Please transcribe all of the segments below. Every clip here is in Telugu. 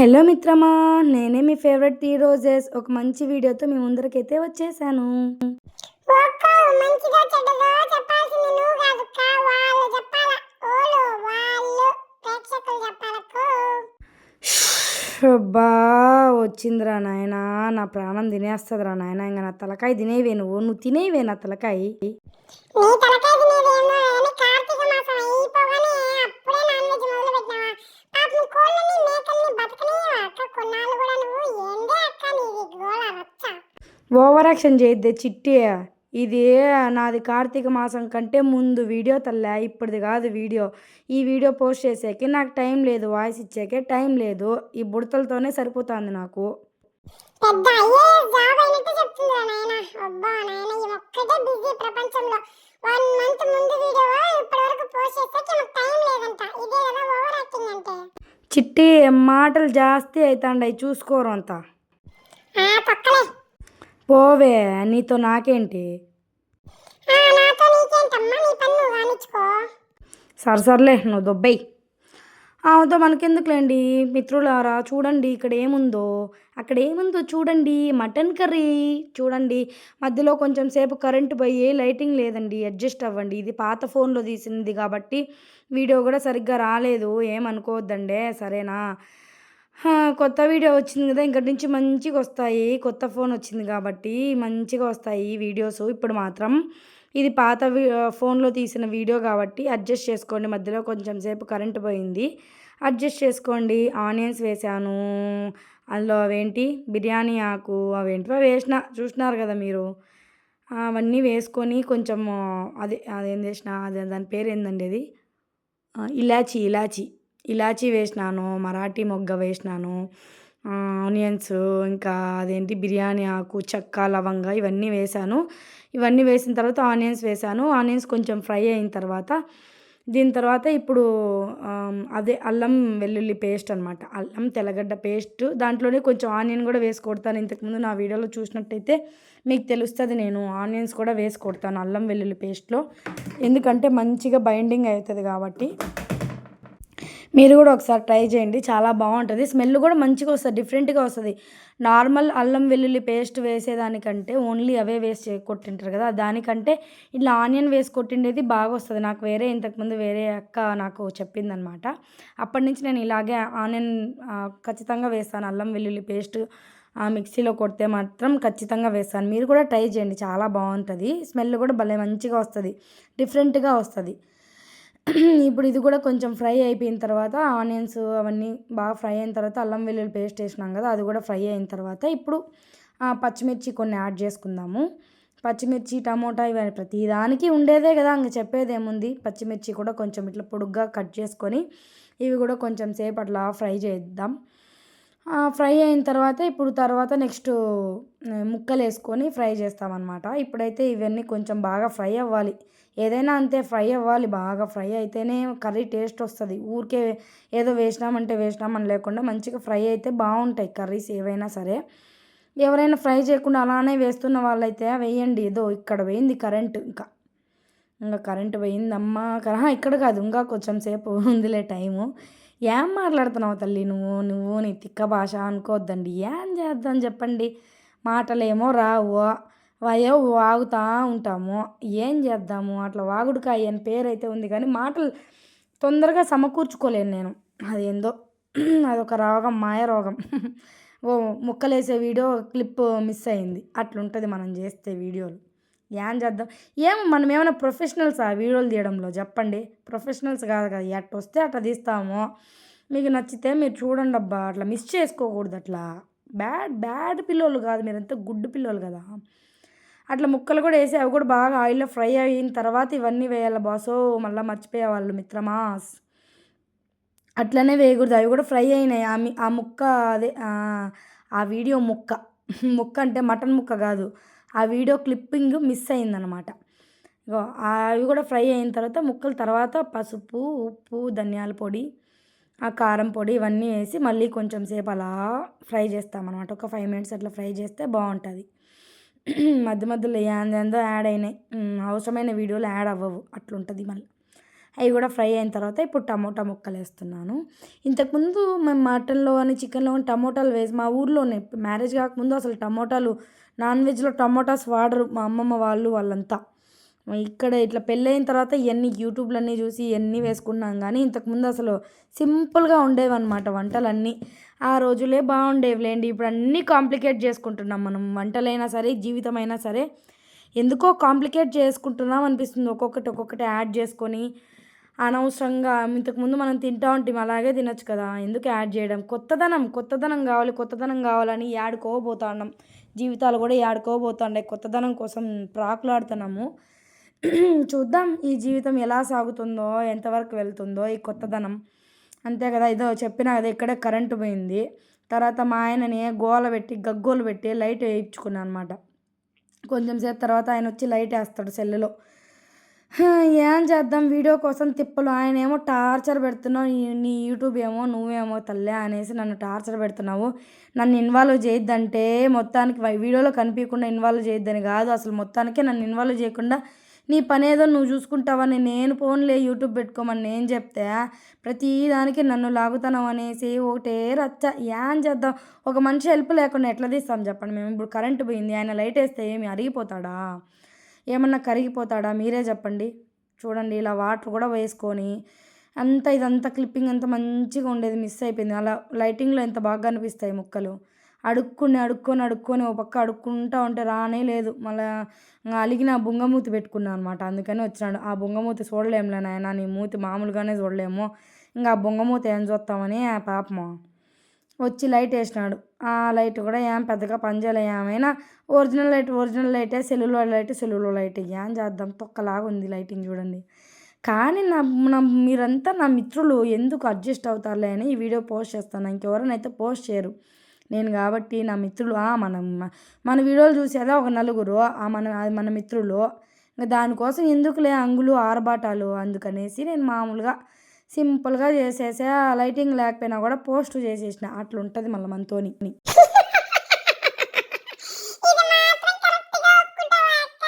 హలో మిత్రమా నేనే మీ ఫేవరెట్ టీ రోజెస్ ఒక మంచి వీడియోతో మీ ముందరకైతే వచ్చేసాను. బా వచ్చిందిరా నాయన. నా ప్రాణం తినేస్తుందిరా నాయన. ఇంకా నా తలకాయ తినేవే నువ్వు. నువ్వు తినేవే నా తలకాయ నీ తలకాయ తినేదేమో అని కార్తీక మాసం అయిపోగానే అప్పుడే నాన్ వెజ్ మొదలు పెట్టినావా పాపం కోళ్ళని మేకల్ని బతకనియవా అక్క కొన్నాళ్ళు కూడా నువ్వు ఏందే అక్క నీది గోళ రచ్చ ఓవర్ యాక్షన్ చేయొద్దే చిట్టి. ఇది నాది కార్తీక మాసం కంటే ముందు వీడియో తల్లే ఇప్పటిది కాదు వీడియో. ఈ వీడియో పోస్ట్ చేసాకే నాకు టైం లేదు వాయిస్ ఇచ్చాకే టైం లేదు. ఈ బుడతలతోనే సరిపోతుంది నాకు. పెద్ద ఐఏఎస్ జాబ్ అయినట్టు చెప్తుందిరా నాయన. అబ్బా నాయన ఈ ఒక్కటే బిజీ ప్రపంచంలో. వన్ మంత్ ముందు వీడియో ఇప్పటి వరకు పోస్ట్ చేసాక నాకు టైం లేదంట. ఇదే కదా ఓవర్ యాక్టింగ్ అంటే. చిట్టి మాటలు జాస్తి అవుతాండాయి చూసుకోరు అంతా. ఆ పక్కలే పోవే నీతో నాకేంటి? సరే సర్లే నువ్వు దొబ్బై ఆమెతో మనకెందుకులేండి? మిత్రులారా చూడండి ఇక్కడ ఏముందో. అక్కడ ఏముందో చూడండి మటన్ కర్రీ. చూడండి మధ్యలో కొంచెం సేపు కరెంటు పోయి లైటింగ్ లేదండి అడ్జస్ట్ అవ్వండి. ఇది పాత ఫోన్లో తీసింది కాబట్టి వీడియో కూడా సరిగ్గా రాలేదు ఏమనుకోవద్దండి సరేనా? కొత్త వీడియో వచ్చింది కదా ఇంకటి నుంచి మంచిగా వస్తాయి. కొత్త ఫోన్ వచ్చింది కాబట్టి మంచిగా వస్తాయి వీడియోస్. ఇప్పుడు మాత్రం ఇది పాత ఫోన్లో తీసిన వీడియో కాబట్టి అడ్జస్ట్ చేసుకోండి. మధ్యలో కొంచెం సేపు కరెంట్ పోయింది. అడ్జస్ట్ చేసుకోండి. ఆనియన్స్ వేసాను అందులో అవేంటి? బిర్యానీ ఆకు అవేంటివో వేసిన చూసినారు కదా మీరు. అవన్నీ వేసుకొని కొంచెం అదే అదేం చేసిన అదే దాని పేరు ఏందండి అది ఇలాచి ఇలాచి. ఇలాచి వేసినాను మరాఠీ మొగ్గ వేసినాను ఆనియన్స్ ఇంకా అదేంటి బిర్యానీ ఆకు చెక్క లవంగ ఇవన్నీ వేసాను ఇవన్నీ వేసిన తర్వాత ఆనియన్స్ వేశాను. ఆనియన్స్ కొంచెం ఫ్రై అయిన తర్వాత దీని తర్వాత ఇప్పుడు అదే అల్లం వెల్లుల్లి పేస్ట్ అనమాట అల్లం తెల్లగడ్డ పేస్ట్ దాంట్లోనే కొంచెం ఆనియన్ కూడా వేసి కొడతాను. ఇంతకుముందు నా వీడియోలో చూసినట్టయితే మీకు తెలుస్తుంది నేను ఆనియన్స్ కూడా వేసి కొడతాను అల్లం వెల్లుల్లి పేస్ట్లో. ఎందుకంటే మంచిగా బైండింగ్ అవుతుంది కాబట్టి. మీరు కూడా ఒకసారి ట్రై చేయండి. చాలా బాగుంటుంది. స్మెల్ కూడా మంచిగా వస్తుంది డిఫరెంట్గా వస్తుంది. నార్మల్ అల్లం వెల్లుల్లి పేస్ట్ వేసేదానికంటే ఓన్లీ అవే వేసి కొట్టింటారు కదా. దానికంటే ఇట్లా ఆనియన్ వేసి కొట్టిండేది బాగా వస్తుంది. నాకు వేరే ఇంతకుముందు వేరే అక్క నాకు చెప్పిందనమాట. అప్పటి నుంచి నేను ఇలాగే ఆనియన్ ఖచ్చితంగా వేస్తాను. అల్లం వెల్లుల్లి పేస్ట్ ఆ మిక్సీలో కొడితే మాత్రం ఖచ్చితంగా వేస్తాను. మీరు కూడా ట్రై చేయండి. చాలా బాగుంటుంది. స్మెల్ కూడా భలే మంచిగా వస్తుంది. డిఫరెంట్గా వస్తుంది. ఇప్పుడు ఇది కూడా కొంచెం ఫ్రై అయిపోయిన తర్వాత ఆనియన్స్ అవన్నీ బాగా ఫ్రై అయిన తర్వాత అల్లం వెల్లుల్లి పేస్ట్ వేసినాం కదా అది కూడా ఫ్రై అయిన తర్వాత ఇప్పుడు పచ్చిమిర్చి కొన్ని యాడ్ చేసుకుందాము. పచ్చిమిర్చి టమోటా ఇవన్నీ ప్రతిదానికి ఉండేదే కదా ఇంక చెప్పేది ఏముంది? పచ్చిమిర్చి కూడా కొంచెం ఇట్లా పొడుగ్గా కట్ చేసుకొని ఇవి కూడా కొంచెం సేపు అట్లా ఫ్రై చేద్దాం. ఫ్రై అయిన తర్వాత ఇప్పుడు తర్వాత నెక్స్ట్ ముక్కలు వేసుకొని ఫ్రై చేస్తామన్నమాట. ఇప్పుడైతే ఇవన్నీ కొంచెం బాగా ఫ్రై అవ్వాలి. ఏదైనా అంతే ఫ్రై అవ్వాలి. బాగా ఫ్రై అయితేనే కర్రీ టేస్ట్ వస్తుంది. ఊరికే ఏదో వేసినామంటే వేసినామని లేకుండా మంచిగా ఫ్రై అయితే బాగుంటాయి కర్రీస్ ఏవైనా సరే. ఎవరైనా ఫ్రై చేయకుండా అలానే వేస్తున్న వాళ్ళైతే వేయండి. ఏదో ఇక్కడ పోయింది కరెంట్ ఇంకా. ఇంకా కరెంట్ పోయిందమ్మా. కరహా ఇక్కడ కాదు. ఇంకా కొంచెం సేపు ఉందిలే టైము. ఏం మాట్లాడుతున్నావు తల్లి నువ్వు? నువ్వు నీ తిక్క భాష అనుకోవద్దండి. ఏం చేద్దాం చెప్పండి? మాటలేమో రావు. వయో వాగుతా ఉంటాము. ఏం చేద్దాము? అట్లా వాగుడుకాయ అని పేరు అయితే ఉంది కానీ మాటలు తొందరగా సమకూర్చుకోలేను నేను. అదేందో? అదొక రోగం మాయ రోగం. ఓ ముక్కలేసే వీడియో క్లిప్ మిస్ అయింది. అట్లుంటుంది మనం చేస్తే వీడియోలు. ఏం చేద్దాం? ఏం మనం ఏమైనా ప్రొఫెషనల్స్ ఆ వీడియోలు తీయడంలో? చెప్పండి. ప్రొఫెషనల్స్ కాదు కదా ఎట్ వస్తే అట్లా తీస్తాము. మీకు నచ్చితే మీరు చూడండి అబ్బా అట్లా మిస్ చేసుకోకూడదు అట్లా. బ్యాడ్ బ్యాడ్ పిల్లోళ్ళు కాదు మీరంతా గుడ్ పిల్లోళ్ళు కదా. అట్లా ముక్కలు కూడా వేసి అవి కూడా బాగా ఆయిల్లో ఫ్రై అయిన తర్వాత ఇవన్నీ వేయాలి బాసో మళ్ళీ మర్చిపోయే వాళ్ళు మిత్రమాస్ అట్లనే వేయకూడదు. అవి కూడా ఫ్రై అయినాయి. ఆ ఆ ముక్క అదే ఆ వీడియో ముక్క. ముక్క అంటే మటన్ ముక్క కాదు. ఆ వీడియో క్లిప్పింగ్ మిస్ అయిందనమాట. ఇగో అవి కూడా ఫ్రై అయిన తర్వాత ముక్కల తర్వాత పసుపు ఉప్పు ధనియాల పొడి ఆ కారం పొడి ఇవన్నీ వేసి మళ్ళీ కొంచెం సేపు అలా ఫ్రై చేస్తామన్నమాట ఒక ఫైవ్ మినిట్స్ అట్లా ఫ్రై చేస్తే బాగుంటుంది. మధ్య మధ్యలో ఏందేందో యాడ్ అయినాయి. అవసరమైన వీడియోలు యాడ్ అవ్వవు. అట్లుంటుంది మళ్ళీ. అవి కూడా ఫ్రై అయిన తర్వాత ఇప్పుడు టమోటా ముక్కలు వేస్తున్నాను. ఇంతకుముందు మేము మటన్లో కానీ చికెన్లో కానీ టమోటాలు వేసి మా ఊర్లోనే మ్యారేజ్ కాకముందు అసలు టమోటాలు నాన్ వెజ్లో టమోటాస్ వాడరు మా అమ్మమ్మ వాళ్ళు వాళ్ళంతా. ఇక్కడ ఇట్లా పెళ్ళైన తర్వాత ఇవన్నీ యూట్యూబ్లన్నీ చూసి ఇవన్నీ వేసుకున్నాం కానీ ఇంతకుముందు అసలు సింపుల్గా ఉండేవన్నమాట వంటలన్నీ. ఆ రోజులే బాగుండేవిలేండి. ఇప్పుడు అన్నీ కాంప్లికేట్ చేసుకుంటున్నాం మనం. వంటలైనా సరే జీవితం అయినా సరే ఎందుకో కాంప్లికేట్ చేసుకుంటున్నాం అనిపిస్తుంది. ఒక్కొక్కటి ఒక్కొక్కటి యాడ్ చేసుకొని అనవసరంగా ఇంతకుముందు మనం తింటా ఉంటాం అలాగే తినొచ్చు కదా. ఎందుకు యాడ్ చేయడం? కొత్తదనం కొత్తదనం కావాలి కొత్తదనం కావాలని యాడుకోబోతా ఉన్నాం. జీవితాలు కూడా ఆడుకోబోతుండే కొత్తదనం కోసం ప్రాకులాడుతున్నాము. చూద్దాం ఈ జీవితం ఎలా సాగుతుందో ఎంతవరకు వెళ్తుందో ఈ కొత్తదనం. అంతే కదా ఇదో చెప్పినా కదా ఇక్కడే కరెంటు పోయింది. తర్వాత మా ఆయనని గోల పెట్టి గగ్గోలు పెట్టి లైట్ వేయించుకున్నాను అనమాట కొంచెం సేపు తర్వాత ఆయన వచ్చి లైట్ వేస్తాడు సెల్లులో. ఏం చేద్దాం? వీడియో కోసం తిప్పలు. ఆయన ఏమో టార్చర్ పెడుతున్నావు. నీ- యూట్యూబ్ ఏమో నువ్వేమో తల్లే అనేసి నన్ను టార్చర్ పెడుతున్నావు. నన్ను ఇన్వాల్వ్ చేయొద్దంటే మొత్తానికి వీడియోలో కనిపించకుండా ఇన్వాల్వ్ చేయొద్దని కాదు. అసలు మొత్తానికే నన్ను ఇన్వాల్వ్ చేయకుండా నీ పనేదో నువ్వు చూసుకుంటావని నేను ఫోన్లే యూట్యూబ్ పెట్టుకోమని నేను చెప్తే ప్రతి దానికి నన్ను లాగుతున్నావు అనేసి ఒకటే రచ్చ. ఏం చేద్దాం? ఒక మనిషి హెల్ప్ లేకుండా ఎట్లా తీస్తాం చెప్పండి. మేము ఇప్పుడు కరెంటు పోయింది. ఆయన లైట్ వేస్తే ఏమి అరిగిపోతాడా? ఏమన్నా కరిగిపోతాడా? మీరే చెప్పండి. చూడండి ఇలా వాటర్ కూడా వేసుకొని అంతా ఇదంతా క్లిప్పింగ్ అంతా మంచిగా ఉండేది మిస్ అయిపోయింది. అలా లైటింగ్లో ఎంత బాగా అనిపిస్తాయి ముక్కలు. అడుక్కుని అడుక్కొని అడుక్కొని ఓ పక్క అడుక్కుంటా ఉంటే రానే లేదు. మళ్ళీ అలిగిన బుంగమూతి పెట్టుకున్నాను అనమాట అందుకని వచ్చినాడు. ఆ బుంగమూతి చూడలేములే నాయన నీ మూతి మామూలుగానే చూడలేము. ఇంకా ఆ బుంగమూతి ఏం చూస్తామని ఆ పాపము వచ్చి లైట్ వేసినాడు. ఆ లైట్ కూడా ఏం పెద్దగా పనిచేయలే ఏమైనా. ఒరిజినల్ లైట్ ఒరిజినల్ లైటే సెల్లులో లైట్ సెల్లులో లైట్ ఏం చేద్దాం. తొక్కలాగా ఉంది లైటింగ్ చూడండి. కానీ నా నా మీరంతా నా మిత్రులు ఎందుకు అడ్జస్ట్ అవుతారులే అని ఈ వీడియో పోస్ట్ చేస్తాను. ఇంకెవరైనా అయితే పోస్ట్ చేయరు. నేను కాబట్టి నా మిత్రులు మనం మన వీడియోలు చూసేదా ఒక నలుగురు. ఆ మన మన మిత్రులు. ఇంకా దానికోసం ఎందుకులే అంగులు ఆరబాటాలు అందుకనేసి నేను మామూలుగా సింపుల్గా చేసేసే ఆ లైటింగ్ లేకపోయినా కూడా పోస్ట్ చేసేసిన. అట్లుంటుంది మళ్ళీ మనతోని. ఇది మాత్రం కరెక్ట్గా ఒప్పుకుంటావా అక్క.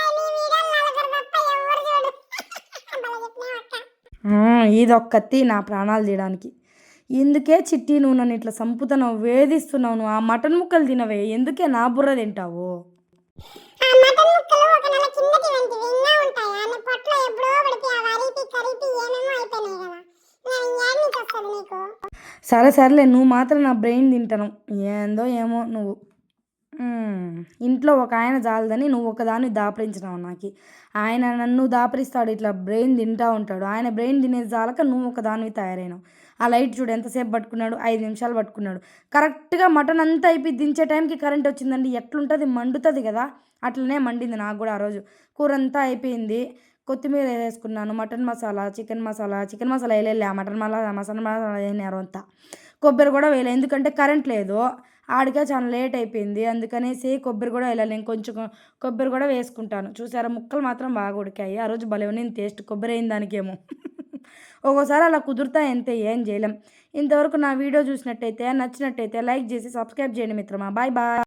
నీ ఇదొక్కతి ప్రాణాలు తీయడానికి ఎందుకే చిట్టి నువ్వు నన్ను ఇట్లా చంపుతున్నావు వేధిస్తున్నావు నువ్వు. ఆ మటన్ ముక్కలు తినవే. ఎందుకే నా బుర్ర తింటావు? ఉంటాయి? పొట్లో ఎప్పుడో కరిపి ఏమేమో అయిపోయినాయి కదా. సరే సరేలే నువ్వు మాత్రం నా బ్రెయిన్ తింటాను. ఏందో ఏమో నువ్వు. ఇంట్లో ఒక ఆయన జాలదని నువ్వు ఒకదాన్ని దాపరించినావు నాకు. ఆయన నన్ను దాపరిస్తాడు ఇట్లా బ్రెయిన్ తింటా ఉంటాడు. ఆయన బ్రెయిన్ తినేది జాలక నువ్వు ఒకదానివి తయారైనావు. ఆ లైట్ చూడు ఎంతసేపు పట్టుకున్నాడు? ఐదు నిమిషాలు పట్టుకున్నాడు. కరెక్ట్గా మటన్ అంతా అయిపోయి దించే టైంకి కరెంట్ వచ్చిందండి. ఎట్లుంటుంది? మండుతుంది కదా. అట్లనే మండింది నాకు కూడా ఆ రోజు. కూర అంతా అయిపోయింది. కొత్తిమీర వేసుకున్నాను mutton masala chicken masala chicken masala వేయలే మటన్ మసాలా మసాలా మసాలా వేసినారు అంతా. కొబ్బరి కూడా వేయలే ఎందుకంటే కరెంట్ లేదు. ఆడికే చాలా లేట్ అయిపోయింది అందుకనేసి కొబ్బరి కూడా వేయాలి నేను కొంచెం కొబ్బరి కూడా వేసుకుంటాను. చూసారా ముక్కలు మాత్రం బాగా ఉడికాయి. ఆ రోజు భలే నేను టేస్ట్ కొబ్బరి అయిన దానికేమో. ఒక్కోసారి అలా కుదురుతా అంతే ఏం చేయలేం. ఇంతవరకు నా వీడియో చూసినట్టయితే నచ్చినట్టయితే లైక్ చేసి సబ్స్క్రైబ్ చేయండి మిత్రమా. Bye bye.